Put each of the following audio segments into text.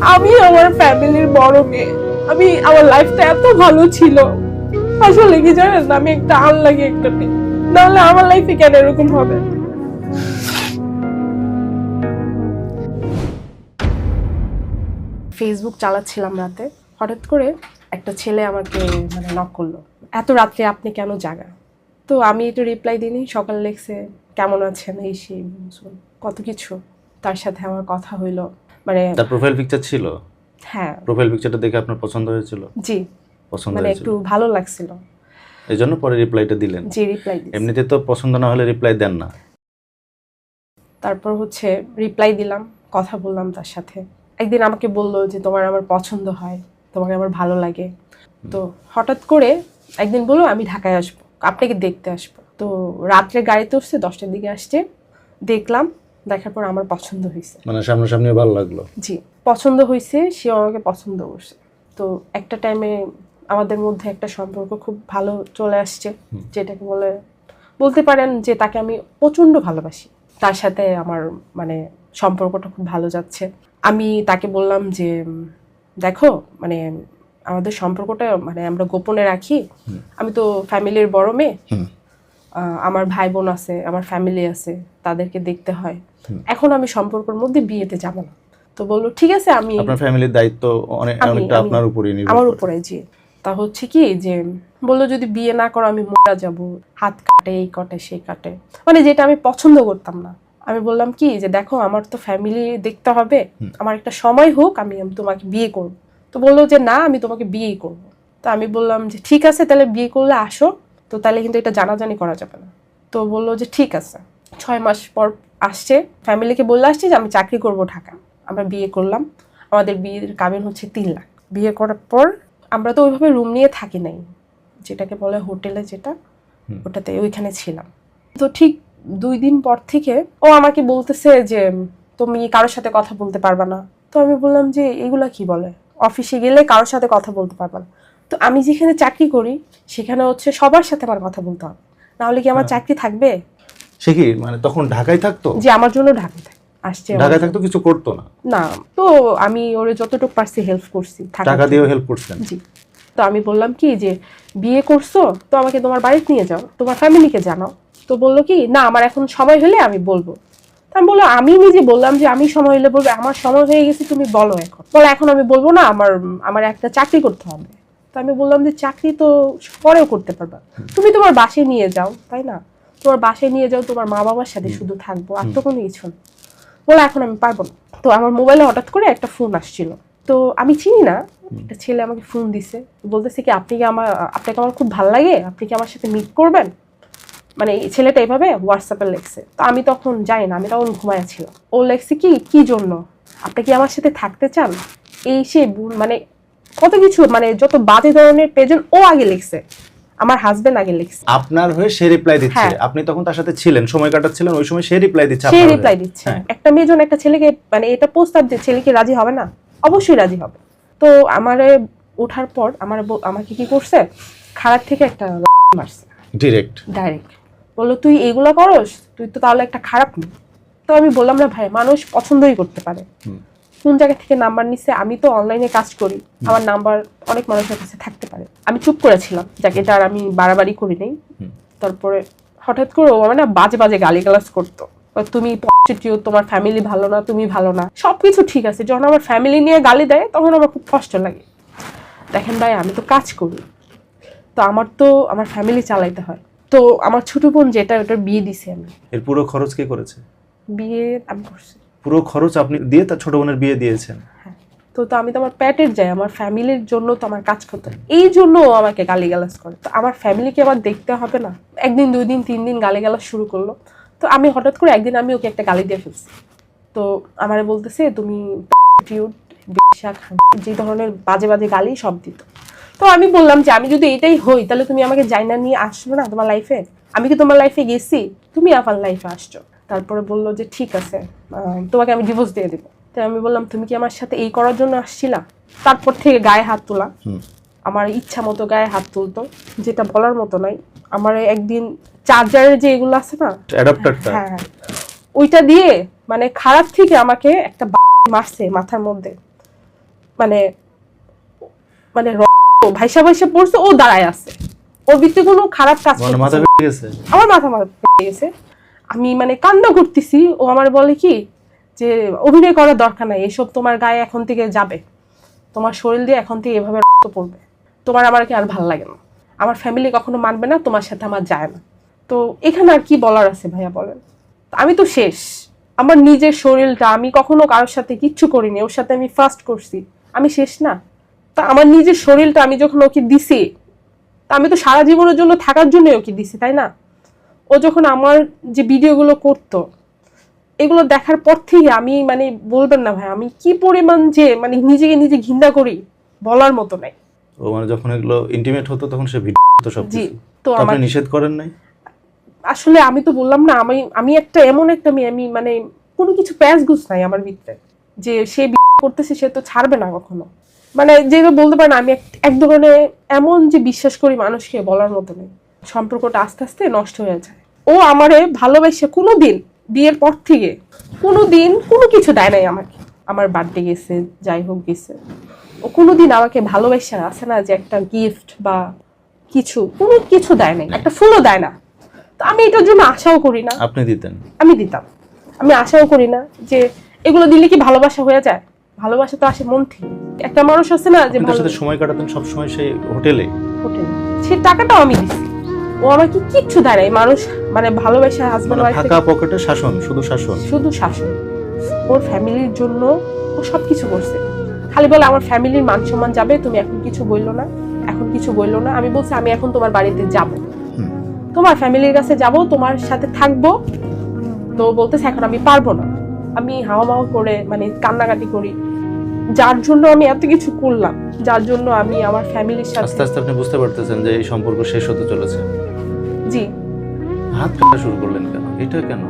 আমি আমার ফ্যামিলির বড় মেয়ে। আমি, আমার লাইফটা এত ভালো ছিল। আসলে কি জানেন আমি একটা আনলাগি একটা মেয়ে। নাহলে আমার লাইফে কেন এরকম হবে? ফেসবুক চালাচ্ছিলাম রাতে। হঠাৎ করে একটা ছেলে আমাকে মানে নক করল। এত রাত্রে আপনি কেন জাগা তো আমি একটু রিপ্লাই দিইনি। সকাল লেখছে কেমন আছেন? এই সেই, কত কিছু। তার সাথে আমার কথা হইল। মানে তার প্রোফাইল পিকচার ছিল? হ্যাঁ। প্রোফাইল পিকচারটা দেখে আপনার পছন্দ হয়েছিল? জি। পছন্দ মানে একটু ভালো লাগছিল। এই জন্য পরে রিপ্লাইটা দিলেন? জি রিপ্লাই দিই এমনিতে তো পছন্দ না হলে রিপ্লাই দেন না। তারপর হচ্ছে রিপ্লাই দিলাম কথা বললাম তার সাথে। একদিন আমাকে বলল যে তোমার আমার পছন্দ হয় তোমাকে আমার ভালো লাগে। তো হঠাৎ করে একদিন বলল আমি ঢাকায় আসব আপনাকে দেখতে আসব। তো রাত্রে গাড়িতে উঠছে দশটার দিকে আসছে দেখলাম দেখার পর আমার পছন্দ হয়েছে মানে সামনাসামনি ভালো লাগল? জি পছন্দ হয়েছে সেও আমাকে পছন্দ করছে। তো একটা টাইমে আমাদের মধ্যে একটা সম্পর্ক খুব ভালো চলে আসছে যেটাকে বলে বলতে পারেন যে তাকে আমি প্রচণ্ড ভালোবাসি। তার সাথে আমার মানে সম্পর্কটা খুব ভালো যাচ্ছে। আমি তাকে বললাম যে দেখো মানে আমাদের সম্পর্কটা মানে আমরা গোপনে রাখি। আমি তো ফ্যামিলির বড় মেয়ে। আমার ভাই বোন আছে আমার ফ্যামিলি আছে তাদেরকে দেখতে হয়। এখন আমি সম্পর্কের মধ্যে বিয়েতে যাব না। তো বলল ঠিক আছে আমি আপনার ফ্যামিলির দায়িত্ব অনেক অনেকটা আপনার উপরই নির্ভর আমার উপরে জি। তা হচ্ছে কি যে বলল যদি বিয়ে না করো আমি মরা যাব। হাত কাটে এই কাটে সেই কাটে। মানে যেটা আমি পছন্দ করতাম না। আমি বললাম কি যে দেখো আমার তো ফ্যামিলি দেখতে হবে। আমার একটা সময় হোক আমি আমি তোমাকে বিয়ে করব। তো বলল যে না আমি তোমাকে বিয়েই করব। তো আমি বললাম যে ঠিক আছে তাহলে বিয়ে করলে আসো। তো তাহলে কিন্তু এটা জানাজানি করা যাবে না। তো বলল যে ঠিক আছে। ছয় মাস পর আসছে ফ্যামিলিকে বলে আসছে যে আমি চাকরি করব ঢাকা। আমরা বিয়ে করলাম। আমাদের বিয়ের কাবিন হচ্ছে তিন লাখ। বিয়ে করার পর আমরা তো ওইভাবে রুম নিয়ে থাকি নাই। যেটাকে বলে হোটেলে যেটা ওটাতে ওইখানে ছিলাম। তো ঠিক দুই দিন পর থেকে ও আমাকে বলতেছে যে তুমি কারোর সাথে কথা বলতে পারবা না। তো আমি বললাম যে এগুলা কি বলে? অফিসে গেলে কারোর সাথে কথা বলতে পারবা না। তো আমি যেখানে চাকরি করি সেখানে হচ্ছে সবার সাথে আমার কথা বলতে হবে। নাহলে কি আমার চাকরি থাকবে? সে কি মানে তখন ঢাকায় থাকতো? যে আমার জন্য ঢাকা থাকে আসছে ঢাকায় থাকতো কিছু করতো না? না তো আমি ওরে যতটুকু পারছি হেল্প করছি টাকা দিয়েও হেল্প করছেন? জি তো আমি বললাম কি যে বিয়ে করছ তো আমাকে তোমার বাড়িতে নিয়ে যাও তোমার ফ্যামিলিকে জানাও। তো বলল কি না আমার এখন সময় হলে আমি বলব। আমি বলল আমি নিজে বললাম যে আমি সময় হলে বলব আমার সময় হয়ে গেছে তুমি বলো এখন। বলো এখন আমি বলব না আমার আমার একটা চাকরি করতে হবে। তো আমি বললাম যে চাকরি তো পরেও করতে পারবা। তুমি তোমার বাসে নিয়ে যাও তাই না? তোমার বাসায় নিয়ে যাও তোমার মা বাবার সাথে শুধু থাকব আর তো কোনো কিছু না বলে এখন আমি পারব না। তো আমার মোবাইলে হঠাৎ করে একটা ফোন আসছিল। তো আমি চিনি না একটা ছেলে আমাকে ফোন দিছে। বলতেছে কি আপনি কি আমার আপনাকে আমার খুব ভালো লাগে? আপনি কি আমার সাথে মিট করবেন? মানে এই ছেলেটা এভাবে হোয়াটসঅ্যাপে লেখছে। তো আমি তখন যাই না আমি তখন ঘুমাইছিলাম ও লেখছে কি কি জন্য? আপনি কি আমার সাথে থাকতে চান? এই সে মানে কত কিছু মানে যত বাজে ধরনের পেজেন্ট ও আগে লিখছে। আমার হাজবেন্ড আগে লিখছে। আপনার হয়ে সে রিপ্লাই দিচ্ছে। হ্যাঁ। আপনি তখন তার সাথে ছিলেন সময় কাটাচ্ছিলেন ওই সময় সে রিপ্লাই দিচ্ছে সে রিপ্লাই দিচ্ছে। হ্যাঁ। একটা মেয়ে যখন একটা ছেলেকে মানে এটা প্রস্তাব যে ছেলে কি রাজি হবে না অবশ্যই রাজি হবে। তো আমারে ওঠার পর আমার আমাকে কি করছে? খারাপ থেকে একটা মারছে। ডিরেক্ট ডাইরেক্ট বলল তুই এগুলো করস? তুই তো তাহলে একটা খারাপ তো আমি বললাম না ভাই মানুষ পছন্দই করতে পারে। কোন জায়গা থেকে নাম্বার নিচ্ছে আমি তো অনলাইনে কাজ করি। আমার নাম্বার অনেক মানুষের কাছে থাকতে পারে। আমি চুপ করেছিলাম যাকে যার আমি বাড়াবাড়ি করি নাই। তারপরে হঠাৎ করে ও আমার না বাজে বাজে গালিগালাজ করতো। তুমি পজিটিভ তোমার ফ্যামিলি ভালো না তুমি ভালো না। সবকিছু ঠিক আছে। যখন আমার ফ্যামিলি নিয়ে গালি দেয় তখন আমার খুব কষ্ট লাগে। দেখেন ভাই আমি তো কাজ করি। তো আমার তো আমার ফ্যামিলি চালাইতে হয়। তো আমার ছোট বোন যেটা ওটার বিয়ে দিছি আমি। এর পুরো খরচ কে করেছে? বিয়ে আমি করছি। পুরো খরচ আপনি দিয়ে তার ছোট বোনের বিয়ে দিয়েছেন। হ্যাঁ। তো তো আমি তো আমার প্যাটের যাই, আমার ফ্যামিলির জন্য তো আমার কাজ করতে। এই জন্য আমাকে গালিগালাজ করে। তো আমার ফ্যামিলিকে আবার দেখতে হবে না। একদিন, দুই দিন, তিন দিন গালিগালাজ শুরু করল। তো আমি হঠাৎ করে একদিন আমি ওকে একটা গালি দিয়ে ফেলছি। তো আমারে বলতেছে, তুমি যে ধরনের বাজে বাজে গালি সব দিত। তো আমি বললাম যে, আমি যদি এটাই হই, তাহলে তুমি আমাকে জাইনা নিয়ে আসবে না তোমার লাইফে আমি কি তোমার লাইফে গেছি? তুমি আমার লাইফে আসছো। তারপরে বলল যে ঠিক আছে তোমাকে আমি ডিভোর্স দিয়ে দেবো। তাই আমি বললাম তুমি কি আমার সাথে এই করার জন্য আসছিলা? তারপর থেকে গায়ে হাত তোলা। আমার ইচ্ছা মতো গায়ে হাত তুলতো যেটা বলার মতো নাই। আমার একদিন চার্জারের যে এগুলো আছে না অ্যাডাপ্টারটা হ্যাঁ হ্যাঁ। ওইটা দিয়ে মানে খারাপ থেকে আমাকে একটা মারছে মাথার মধ্যে। মানে মানে ভাইসা ভাইসা পড়ছে ও দাঁড়ায় আছে। ওর ভিতরে কোনো খারাপ কাজ মানে মাথা গেছে? আমার মাথা মাথা ফেটে গেছে। আমি মানে কান্না করতেছি। ও আমার বলে কি যে, অভিনয় করার দরকার নাই, এসব তোমার গায়ে এখন থেকে যাবে। তোমার শরীর দিয়ে এখন থেকে এভাবে রক্ত পড়বে। তোমার আমার কি আর ভালো লাগে না। আমার ফ্যামিলি কখনো মানবে না, তোমার সাথে আমার যায় না। তো এখানে আর কি বলার আছে ভাইয়া বলেন? আমি তো শেষ। আমার নিজের শরীরটা আমি কখনো কারোর সাথে কিচ্ছু করিনি, ওর সাথে আমি ফার্স্ট করছি। আমি শেষ না। তা আমার নিজের শরীরটা আমি যখন ওকে দিছি, তা আমি তো সারা জীবনের জন্য থাকার জন্যই ওকে দিছি, তাই না? ও যখন আমার যে ভিডিওগুলো করতো এগুলো দেখার পর থেকে আমি মানে বলবেন না ভাই আমি কি পরিমাণ যে মানে নিজেকে নিজে ঘৃণা করি বলার মতো নাই। ও মানে যখন এগুলো ইন্টিমেট হতো তখন সে ভিডিও সব জি তো আপনি নিষেধ করেন নাই? আসলে আমি তো বললাম না আমি আমি একটা এমন একটা মেয়ে আমি মানে কোনো কিছু প্যাচ গুছ নাই আমার ভিতরে। যে সে করতেছে সে তো ছাড়বে না কখনো। মানে যেটা বলতে পারেন আমি এক ধরনের এমন যে বিশ্বাস করি মানুষকে বলার মতো নেই। সম্পর্কটা আস্তে আস্তে নষ্ট হয়ে যায়। ও আমারে ভালোবাসে কোনো দিন বিয়ের পর থেকে কোনো দিন কোনো কিছু দেয় নাই আমাকে। আমার বার্থডে গেছে যাই হোক গেছে। ও কোনো দিন আমাকে ভালোবাসা আছে না যে একটা গিফট বা কিছু কোনো কিছু দেয় নাই একটা ফুলও দেয় না। তো আমি এটার জন্য আশাও করি না। আপনি দিতেন? আমি দিতাম। আমি আশাও করি না যে এগুলো দিলে কি ভালোবাসা হয়ে যায়? ভালোবাসা তো আসে মন থেকে। একটা মানুষ আছে না যে সাথে সময় কাটাতেন সব সময় সেই হোটেলে? হোটেলে। সে টাকাটাও আমি দিছি। ও আমাকে কিচ্ছু দেয় নাই। মানুষ মানে ভালোবাসা হাজব্যান্ড মানে ওয়াইফ ফাঁকা পকেটে শাসন শুধু শাসন? শুধু শাসন। ওর ফ্যামিলির জন্য ও সব কিছু করছে। খালি বলে আমার ফ্যামিলির মান সম্মান যাবে তুমি এখন কিছু বলল না এখন কিছু বলল না। আমি বলছি আমি এখন তোমার বাড়িতে যাব। তোমার ফ্যামিলির কাছে যাব তোমার সাথে থাকব। তো বলতেছে এখন আমি পারব না। আমি হাওয়া মাওয়া করে মানে কান্নাকাটি করি। যার জন্য আমি এত কিছু করলাম যার জন্য আমি আমার ফ্যামিলির সাথে আস্তে আস্তে আপনি বুঝতে পারতেছেন যে এই সম্পর্ক শেষ হতে চলেছে। জি। হাত কাটা শুরু করলেন কেন? এটা কেন?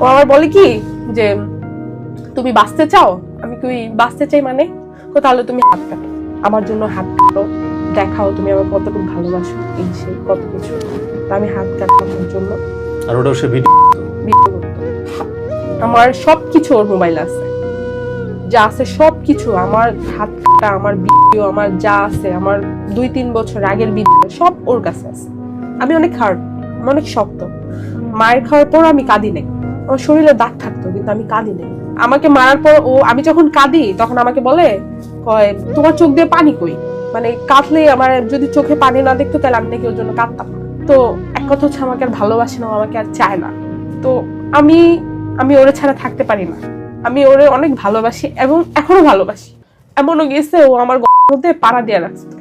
ও আমার বলে কি যে তুমি বাঁচতে চাও? আমি কি বাঁচতে চাই মানে? কো তাহলে তুমি হাত কাটো। আমার জন্য হাত কাটো। দেখাও তুমি আমার কতটুকু ভালোবাসো এই সেই কত কিছু। তা আমি হাত কাটতাম ওর জন্য। আর ওটাও সে ভিডিও ভিডিও আমার সব কিছু ওর মোবাইল আছে। যা আছে সব কিছু আমার হাত কাটা আমার ভিডিও আমার যা আছে আমার দুই তিন বছর আগের ভিডিও সব ওর কাছে আছে। আমি অনেক হার্ড আমি অনেক শক্ত। মায়ের খাওয়ার পর আমি কাঁদি নাই। আমার শরীরে দাগ থাকতো, কিন্তু আমি কাঁদি নাই। আমাকে মারার পর ও, আমি যখন কাঁদি, তখন আমাকে বলে, কয়, তোমার চোখ দিয়ে পানি কই? মানে কাঁদলে আমার যদি চোখে পানি না দেখতো, তাহলে আমি নাকি ওর জন্য কাঁদতাম। তো এক কথা হচ্ছে, আমাকে আর ভালোবাসে না আমাকে আর চায় না। তো আমি আমি ওরে ছাড়া থাকতে পারি না। আমি ওরে অনেক ভালোবাসি এবং এখনও ভালোবাসি। এমনও গেছে ও আমার মধ্যে পাড়া দিয়ে রাখতো।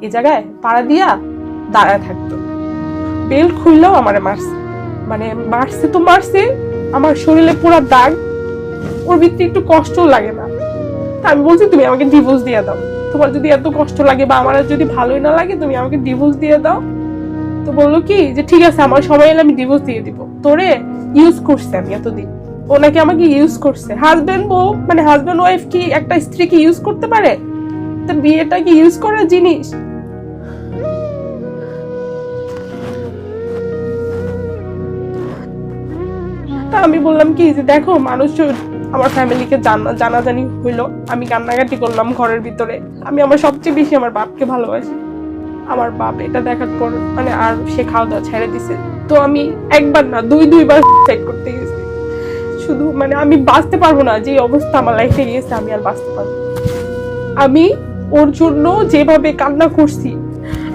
এই জায়গায় পাড়া দিয়া দাঁড়ায় থাকতো। বেল্ট খুললেও আমারে মারছে। মানে মারছে তো মারছে, আমার শরীরে পুরা দাগ, ওর ভিত্তি একটু কষ্টও লাগে না। তা আমি বলছি, তুমি আমাকে ডিভোর্স দিয়ে দাও। তোমার যদি এত কষ্ট লাগে বা আমার যদি ভালোই না লাগে, তুমি আমাকে ডিভোর্স দিয়ে দাও। তো বলল কি, যে ঠিক আছে, আমার সময় এলে আমি ডিভোর্স দিয়ে দিব। তোরে ইউজ করছে আমি এতদিন। ও নাকি আমাকে ইউজ করছে। হাজবেন্ড বউ মানে হাজব্যান্ড ওয়াইফ কি একটা স্ত্রীকে ইউজ করতে পারে? তো বিয়েটা কি ইউজ করার জিনিস? আমি বললাম কি, যে দেখো মানুষ আমার ফ্যামিলিকে জানা, জানাজানি হইল। আমি কান্নাকাটি করলাম ঘরের ভিতরে। আমি আমার সবচেয়ে বেশি আমার বাপকে ভালোবাসি। আমার বাপ এটা দেখার পর মানে আর সে খাওয়া দাওয়া ছেড়ে দিছে। তো আমি একবার না, দুই, দুইবার সুইসাইড করতে গেছি। শুধু মানে আমি বাঁচতে পারব না যে অবস্থা আমার লাইফে গিয়েছে, আমি আর বাঁচতে পারব আমি ওর জন্য যেভাবে কান্না করছি,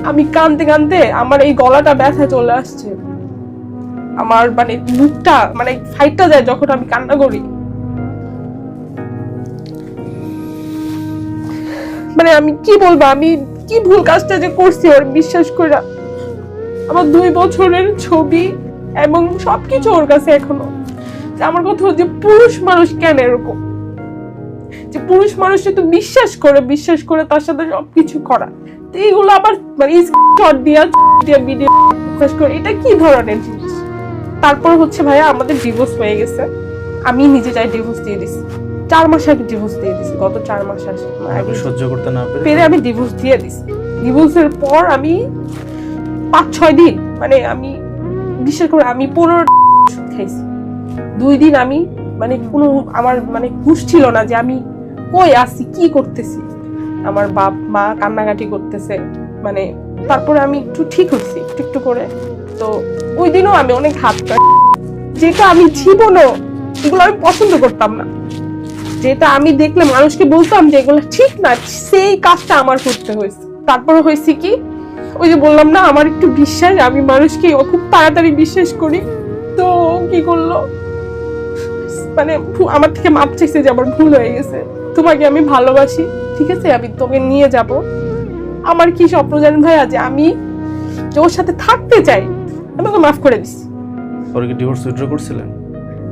আমি কানতে কানতে আমার এই গলাটা ব্যথা চলে আসছে। আমার মানে মুখটা মানে ফাইটটা যায় যখন আমি কান্না করি। মানে আমি কি বলব, আমি কি ভুল কাজটা যে করছি ওর বিশ্বাস করে আমার দুই বছরের ছবি এবং সবকিছু ওর কাছে এখনও। আমার কথা হচ্ছে পুরুষ মানুষ কেন এরকম? যে পুরুষ মানুষকে তো বিশ্বাস করে বিশ্বাস করে তার সাথে সবকিছু করা। এইগুলো আবার মানে দিয়া দিয়া ভিডিও করে, এটা কি ধরনের জিনিস? তারপর হচ্ছে ভাইয়া আমাদের ডিভোর্স হয়ে গেছে। আমি নিজে যাই ডিভোর্স দিয়ে দিছি। চার মাস আগে ডিভোর্স দিয়ে দিছি গত চার মাস আগে। সহ্য করতে না পেরে? পেরে আমি ডিভোর্স দিয়ে দিছি। ডিভোর্সের পর আমি পাঁচ ছয় দিন মানে আমি বিশেষ করে আমি পনেরো ওষুধ খাইছি। দুই দিন আমি মানে কোনো আমার মানে হুশ ছিল না যে আমি কই আসি কি করতেছি? আমার বাপ মা কান্নাকাটি করতেছে মানে তারপরে আমি একটু ঠিক হচ্ছি, একটু একটু করে। তো ওই দিনও আমি অনেক হাত যেটা আমি জীবনও এগুলো আমি পছন্দ করতাম না। যেটা আমি দেখলে মানুষকে বলতাম যে এগুলো ঠিক না, সেই কাজটা আমার করতে হয়েছে। তারপরে হয়েছে কি? ওই যে বললাম না, আমার একটু বিশ্বাস, আমি মানুষকে খুব তাড়াতাড়ি বিশ্বাস করি। তো কি করল? মানে আমার থেকে মাপ চাইছে যে আমার ভুল হয়ে গেছে। তোমাকে আমি ভালোবাসি, ঠিক আছে? আমি তোকে নিয়ে যাব। আমার কি স্বপ্ন জানেন ভাইয়া? যে আমি ওর সাথে থাকতে চাই আমি ওকে মাফ করে দিছি। পরে কি ডিভোর্স উইথড্র করছিলেন?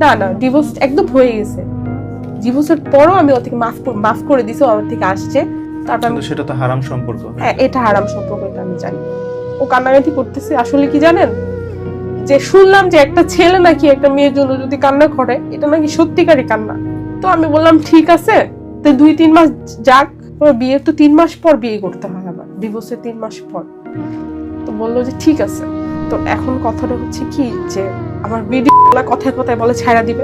না না ডিভোর্স একদম হয়ে গেছে। ডিভোর্সের পরও আমি ওর থেকে মাফ মাফ করে দিছি আমার থেকে আসছে। তারপর আমি সেটা তো হারাম সম্পর্ক হ্যাঁ এটা হারাম সম্পর্ক এটা আমি জানি। ও কান্নাকাটি করতেছে আসলে কি জানেন? যে শুনলাম যে একটা ছেলে নাকি একটা মেয়ের জন্য যদি কান্না করে এটা নাকি সত্যিকারই কান্না। তো আমি বললাম ঠিক আছে তো দুই তিন মাস যাক ওর বিয়ে তো তিন মাস পর বিয়ে করতে হয় আবার ডিভোর্সের তিন মাস পর। তো বলল যে ঠিক আছে তো এখন কথাটা হচ্ছে কি যে আমার ভিডিও কথায় কথায় বলে ছাড়া দিবে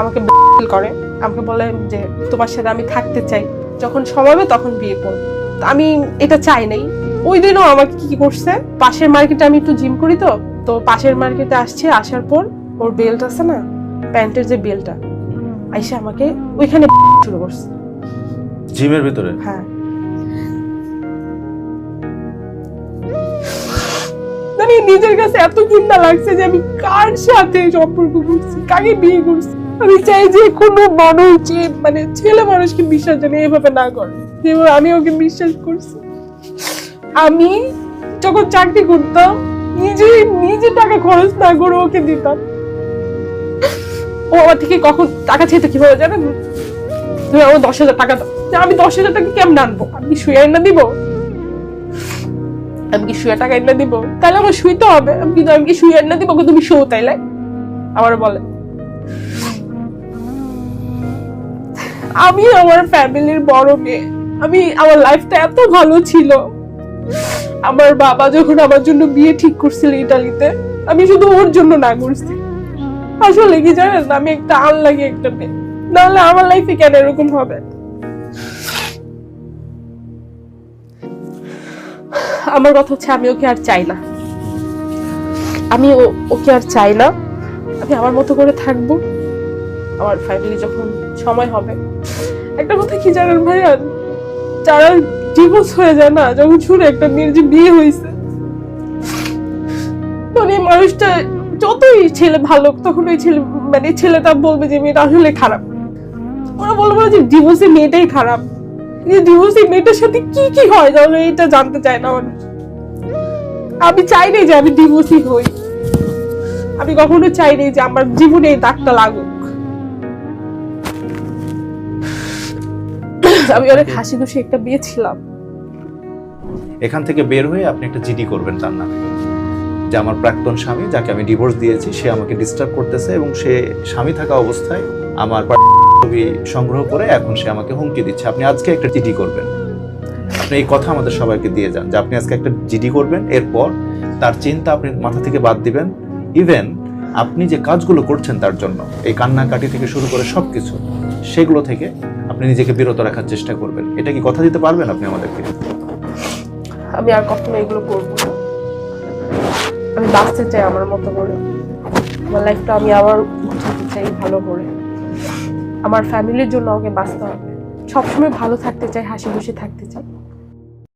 আমাকে করে আমাকে বলে যে তোমার সাথে আমি থাকতে চাই যখন সময় হবে তখন বিয়ে করব। আমি এটা চাই নাই। ওই দিনও আমাকে কি করছে পাশের মার্কেটে আমি একটু জিম করি তো তো পাশের মার্কেটে আসছে আসার পর ওর বেল্ট আছে না প্যান্টের যে বেল্টটা আইসে আমাকে ওইখানে শুরু করছে। জিমের ভিতরে? হ্যাঁ। মানে নিজের কাছে এত ঘৃণা লাগছে যে আমি কার সাথে সম্পর্ক করছি কাকে বিয়ে করছি? আমি চাই যে কোনো মানুষ যে মানে ছেলে মানুষকে বিশ্বাস জানে এভাবে না করে যেভাবে আমি ওকে বিশ্বাস করছি। আমি যখন চাকরি করতাম নিজে নিজে টাকা খরচ না করে ওকে দিতাম। ও আমার থেকে কখন টাকা চাইতো কীভাবে জানেন? তুমি আমার দশ হাজার টাকা দাও। আমি দশ হাজার টাকা কেমন আনব? আমি শুয়ে এনে দিব? আমি কি শুয়ে টাকা এনে দিব? তাহলে আমার শুইতে হবে। আমি কিন্তু আমি কি শুয়ে এনে দিব? তুমি শো তাইলে। আবার বলে। আমি আমার ফ্যামিলির বড় মেয়ে। আমি আমার লাইফটা এত ভালো ছিল। আমার বাবা যখন আমার জন্য বিয়ে ঠিক করছিল ইটালিতে, আমি শুধু ওর জন্য না করছি। আসলে কি জানেন? আমি একটা আনলাগি একটা মেয়ে। নাহলে আমার লাইফে কেন এরকম হবে? আমার কথা হচ্ছে আমি ওকে আর চাই না। আমি ওকে আর চাই না। আমি আমার মতো করে থাকব। আমার ফ্যামিলি যখন সময় হবে। একটা কথা কি জানেন ভাইয়া? যারা ডিভোর্স হয়ে যায় না, যখন শুনে একটা মেয়ের যে বিয়ে হয়েছে তখন এই মানুষটা যতই ছেলে ভালো, তখন ওই ছেলে মানে ছেলেটা বলবে যে মেয়েটা আসলে খারাপ। ওরা বলব যে ডিভোর্সি মেয়েটাই খারাপ। ডিভোর্সি মেয়েটার সাথে কি কি হয়, তাহলে এটা জানতে চায় না মানুষ আমি চাই নাই যে আমি ডিভোর্সি হই। আমি কখনো চাই নাই যে আমার জীবনে এই দাগটা লাগুক। আমি অনেক হাসি খুশি একটা বিয়ে ছিলাম। এখান থেকে বের হয়ে আপনি একটা জিডি করবেন তার নামে। যে আমার প্রাক্তন স্বামী যাকে আমি ডিভোর্স দিয়েছি সে আমাকে ডিস্টার্ব করতেছে এবং সে স্বামী থাকা অবস্থায় আমার ছবি সংগ্রহ করে এখন সে আমাকে হুমকি দিচ্ছে। আপনি আজকে একটা চিঠি করবেন। আপনি এই কথা আমাদের সবাইকে দিয়ে যান যে আপনি আজকে একটা জিডি করবেন, এরপর তার চিন্তা আপনি মাথা থেকে বাদ দিবেন। ইভেন আপনি যে কাজগুলো করছেন তার জন্য, এই কান্নাকাটি থেকে শুরু করে সবকিছু, সেগুলো থেকে আপনি নিজেকে বিরত রাখার চেষ্টা করবেন। এটা কি কথা দিতে পারবেন আপনি আমাদেরকে? আমি আর কখনো এগুলো করব আমি বাঁচতে চাই আমার মতো করে। আমার লাইফটা আমি আবার গুছাতে চাই ভালো করে। আমার ফ্যামিলির জন্য আমাকে বাঁচতে হবে। সবসময় ভালো থাকতে চাই, হাসি খুশি থাকতে চাই।